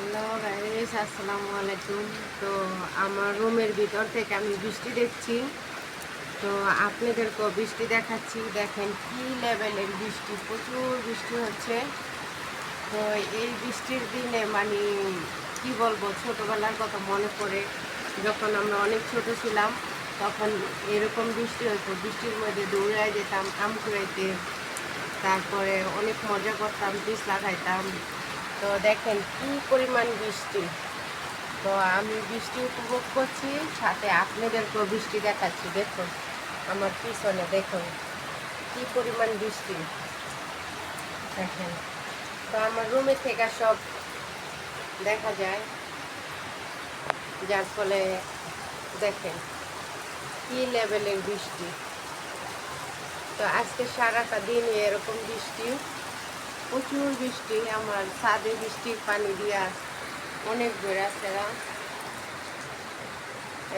Hello guys, আসসালামু আলাইকুম। তো আমার রুমের ভিতর থেকে আমি বৃষ্টি দেখছি। তো আপনাদেরকেও বৃষ্টি দেখাচ্ছি। দেখেন কি লেভেলের বৃষ্টি, প্রচুর বৃষ্টি হচ্ছে। তো এই বৃষ্টির দিনে মানে কি বলব, ছোটোবেলার কথা মনে পড়ে। যখন আমরা অনেক ছোট ছিলাম, তখন এরকম বৃষ্টি হতো। বৃষ্টির মধ্যে দৌড়ায় যেতাম, আম কুড়াইতে। তারপরে অনেক মজা করতাম পিস লাগাইতাম তো দেখেন কি পরিমাণ বৃষ্টি। তো আমি বৃষ্টি উপভোগ করছি, সাথে আপনাদেরকেও বৃষ্টি দেখাচ্ছি, দেখুন, আমার পিছনে দেখুন কি পরিমাণ বৃষ্টি। দেখেন, তো আমার রুমে থেকে সব দেখা যায়, যার ফলে দেখেন কি লেভেলের বৃষ্টি। তো আজকে সারাটা দিন এরকম বৃষ্টি। প্রচুর বৃষ্টি, আমার ছাদে বৃষ্টির পানি দিয়া অনেক বেড়ে আছে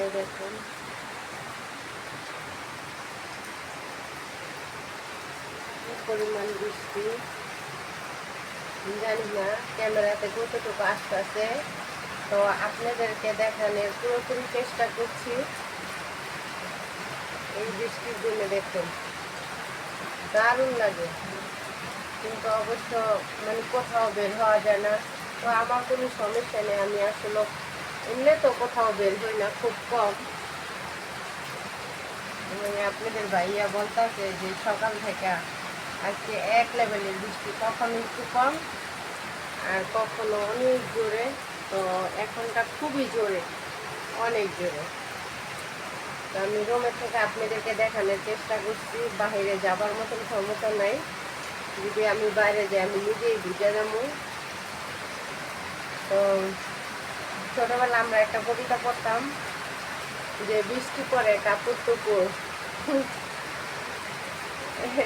এই দেখুন। পরিমাণ বৃষ্টি। জানি না, ক্যামেরাতে কতটুকু আসতেছে। তো আপনাদেরকে দেখানোর পুরোপুরি চেষ্টা করছি। এই বৃষ্টির দিনে দেখুন। দারুণ লাগে। কিন্তু অবশ্য মানে কোথাও বের হওয়া যায় না। তো আমার কোনো সমস্যা নেই, আমি আসলে এমনি তো কোথাও বের হই না, খুব কম। মানে আপনাদের ভাইয়া বলতেছে যে সকাল থেকে আজকে এক লেভেলের বৃষ্টি, কখনো একটু কম আর কখনো অনেক জোরে। তো এখনটা খুবই জোরে, অনেক জোরে। তো আমি রুমের থেকে আপনাদেরকে দেখানোর চেষ্টা করছি, বাইরে যাবার মতন ক্ষমতা নাই। যদি আমি বাইরে যাই, আমি নিজেই বুঝে যাব তো ছোটবেলা আমরা একটা কবিতা পড়তাম যে, বৃষ্টি পরে কাপড় টুকুর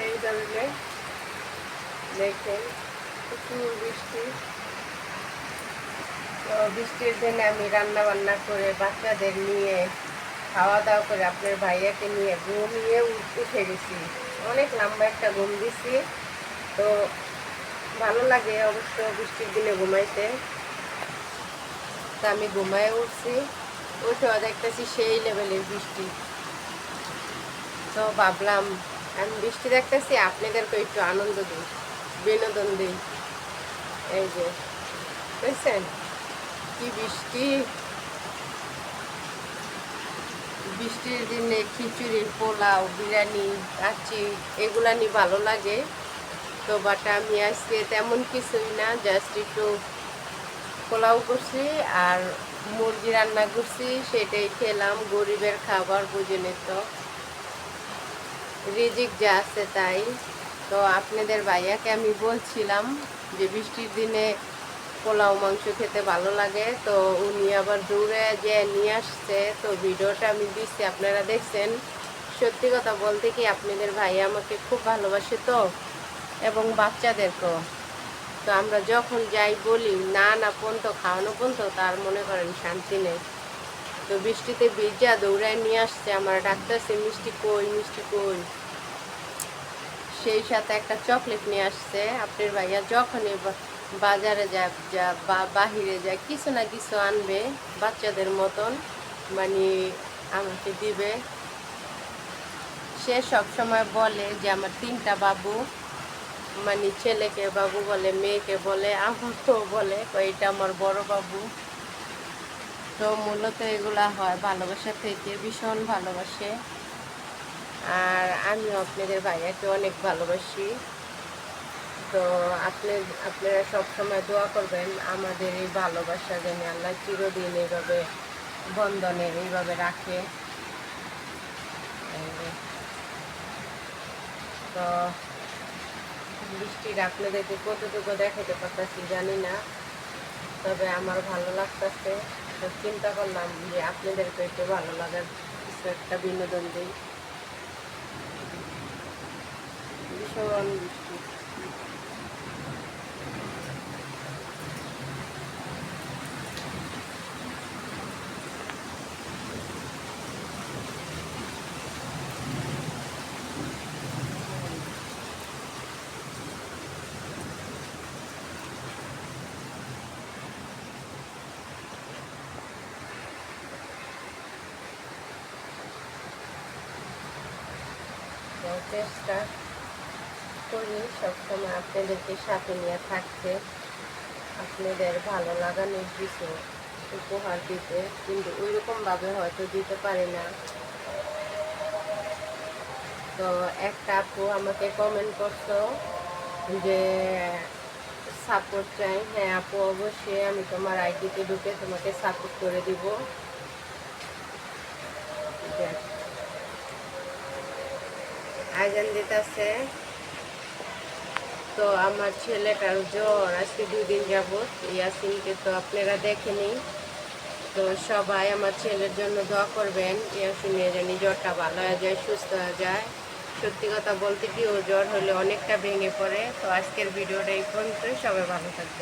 এই ধরনের দেখেন প্রচুর বৃষ্টি। তো বৃষ্টির দিনে আমি রান্না বান্না করে বাচ্চাদের নিয়ে খাওয়া দাওয়া করে আপনার ভাইয়াকে নিয়ে ঘুমিয়ে উঠে গেছি। অনেক লম্বা একটা ঘুম দিছি। তো ভালো লাগে অবশ্য বৃষ্টির দিনে ঘুমাইতে। তা আমি ঘুমায় উঠছি, উঠে দেখতেছি সেই লেভেলের বৃষ্টি। তো ভাবলাম, আমি বৃষ্টি দেখতেছি, আপনাদেরকে একটু আনন্দ দিই, বিনোদন দিই। এই যে, বুঝছেন? কি বৃষ্টি? বৃষ্টির দিনে খিচুড়ি, পোলাও, বিরিয়ানি কাচি এগুলা নিয়ে ভালো লাগে। তো বাট আমি আজকে তেমন কিছুই না জাস্ট একটু পোলাও করছি আর মুরগি রান্না করছি, সেটাই খেলাম, গরিবের খাবার বুঝে তো। রিজিক যা আছে তাই। তো আপনাদের ভাইয়াকে আমি বলছিলাম যে বৃষ্টির দিনে পোলাও মাংস খেতে ভালো লাগে, তো উনি আবার দৌড়ে যে নিয়ে আসছে, তো ভিডিওটা আমি দিচ্ছি, আপনারা দেখছেন। সত্যি কথা বলতে কি আপনাদের ভাইয়া আমাকে খুব ভালোবাসে তো। এবং বাচ্চাদেরকেও। তো আমরা যখন যাই বলি, না না, পন্ত খাওয়ানো পন্ত, তার মনে করেন শান্তি নেই। তো বৃষ্টিতে ভিজা দৌড়ায় নিয়ে আসছে আমার ডাক্তারছে মিষ্টি কই মিষ্টি কই? সেই সাথে একটা চকলেট নিয়ে আসছে। আপনার ভাইয়া যখনই বাজারে যায় যা, বা, বাহিরে যায়, কিছু না কিছু আনবে, বাচ্চাদের মতন মানে আমাকে দিবে। সে সব সময় বলে যে, আমার তিনটা বাবু মানে ছেলেকে বাবু বলে, মেয়েকে বলে, আমাকেও বলে এটা আমার বড় বাবু। তো মূলত এগুলা হয়, ভালোবাসা থেকে ভীষণ ভালোবাসে। আর আমি আপনাদের ভাইয়াকে অনেক ভালোবাসি। তো আপনি আপনারা সবসময় দোয়া করবেন, আমাদের এই ভালোবাসা যেন আল্লাহ চিরদিন এইভাবে বন্ধনে, এইভাবে রাখে। তো বৃষ্টির আপনাদেরকে কতটুকু দেখাতে পারতেছি, জানি না। তবে আমার ভালো লাগতেছে। তো চিন্তা করলাম যে আপনাদেরকে একটু ভালো লাগার কিছু একটা বিনোদন দিই। ভীষণ বৃষ্টি। চেষ্টা করি, সবসময় আপনাদেরকে সাথে নিয়ে থাকতে। আপনাদের ভালো লাগানোর কিছু উপহার দিতে, কিন্তু ওইরকমভাবে হয়তো দিতে পারি না। তো একটা আপু আমাকে কমেন্ট করতো যে সাপোর্ট চাই। হ্যাঁ আপু, অবশ্যই। আমি তোমার আইডিতে ঢুকে তোমাকে সাপোর্ট করে দিব। আজান দিতেছে। তো আমার ছেলেটার জ্বর, আজকে দুই দিন যাবত ইয়াসিনকে তো আপনারা দেখেনি। তো সবাই আমার ছেলের জন্য দোয়া করবেন। ইয়াসিনের জানি জ্বরটা ভালো হয়ে যায়, সুস্থ হয়ে যায়। সত্যি কথা বলতে কি ও জ্বর হলে অনেকটা ভেঙে পড়ে। তো আজকের ভিডিওটা এই পর্যন্তই। সবাই ভালো থাকবে